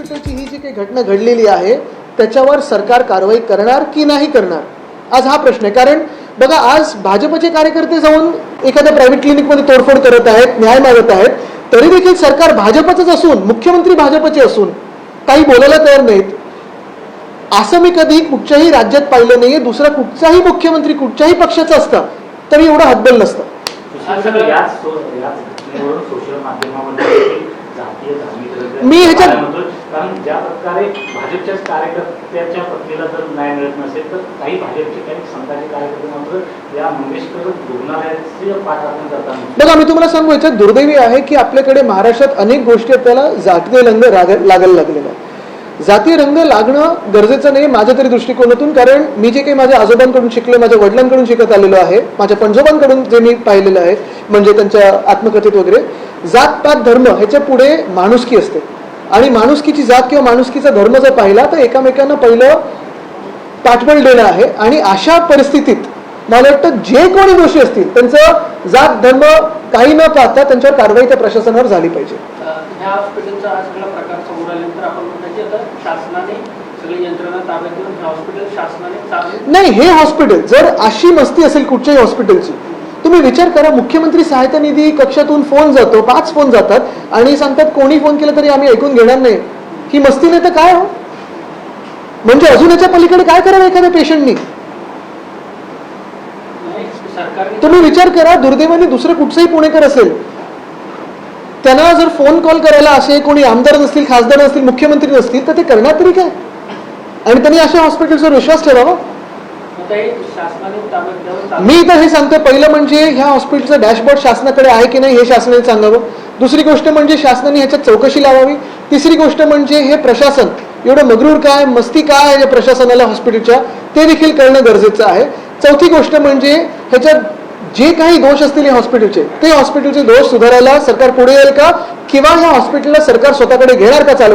हॉस्पिटलची ही जी काही घटना घडलेली आहे त्याच्यावर सरकार कारवाई करणार की नाही करणार आज हा प्रश्न आहे कारण बघा आज भाजपचे कार्यकर्ते जाऊन एखाद्या प्रायव्हेट क्लिनिकमध्ये तोडफोड करत आहेत न्याय मागत आहेत तरी देखील सरकार भाजपचंच असून मुख्यमंत्री भाजपचे असून काही बोलायला तयार नाहीत असं मी कधी कुठच्याही राज्यात पाहिलं नाहीये दुसरा कुठचाही मुख्यमंत्री कुठच्याही पक्षाचा असता तरी एवढं हतबल नसतं मी ह्याच्यात-. कारण ज्या प्रकारे भाजपच्याच कार्यकर्त्याच्या पत्नीला जर न्याय मिळत नसेल तर काही भाजपचे काही संघाचे कार्यकर्ते मात्र या मंगेशकर रुग्णालयाचे पाठराखण करताना बघा मी तुम्हाला सांगू याच्यात दुर्दैवी आहे की आपल्याकडे महाराष्ट्रात अनेक गोष्टी आपल्याला जातीय रंग लागायला लागलेला आहे. जातीय रंग लागणं गरजेचं नाही माझ्या तरी दृष्टिकोनातून कारण मी जे काही माझ्या आजोबांकडून शिकलो माझ्या वडिलांकडून शिकत आलेलो आहे माझ्या पंजोबांकडून जे मी पाहिलेलं आहे म्हणजे त्यांच्या आत्मकथेत वगैरे जात पात धर्म ह्याच्या पुढे माणुसकी असते. आणि माणुसकीची जात किंवा माणुसकीचा धर्म जर पाहिला तर एकामेकांना पहिलं पाठबळ देणं आहे. आणि अशा परिस्थितीत मला वाटतं जे कोणी दोषी असतील त्यांचं जात धर्म काही न पाहता त्यांच्यावर कारवाई त्या प्रशासनावर झाली पाहिजे. नाही हे हॉस्पिटल जर अशी मस्ती असेल कुठच्याही हॉस्पिटलची तुम्ही विचार करा मुख्यमंत्री सहायता निधी कक्षातून फोन जातो पाच फोन जातात आणि सांगतात कोणी फोन केला तरी आम्ही ऐकून घेणार नाही. ही मस्ती नाही तर काय हो? म्हणजे अजून याच्या पलीकडे काय करावं एखाद्या पेशंटनी? तुम्ही विचार करा दुर्दैवाने दुसरं कुठचंही पुणेकर असेल त्यांना जर फोन कॉल करायला असे कोणी आमदार नसतील खासदार नसतील मुख्यमंत्री नसतील तर ते करणार तरी काय? आणि त्यांनी अशा हॉस्पिटलवर विश्वास ठेवावा? मी तर हे सांगतो पहिलं म्हणजे ह्या हॉस्पिटलचं डॅशबोर्ड शासनाकडे आहे की नाही हे शासनाने सांगावं. दुसरी गोष्ट म्हणजे शासनाने ह्याच्यात चौकशी लावावी. तिसरी गोष्ट म्हणजे हे प्रशासन एवढं मगरूर काय मस्ती काय आहे या प्रशासनाला हॉस्पिटलच्या ते देखील करणं गरजेचं आहे. चौथी गोष्ट म्हणजे ह्याच्यात जे काही दोष असतील या हॉस्पिटलचे ते हॉस्पिटलचे दोष सुधारायला सरकार पुढे येईल का? किंवा ह्या हॉस्पिटलला सरकार स्वतःकडे घेणार का चालू?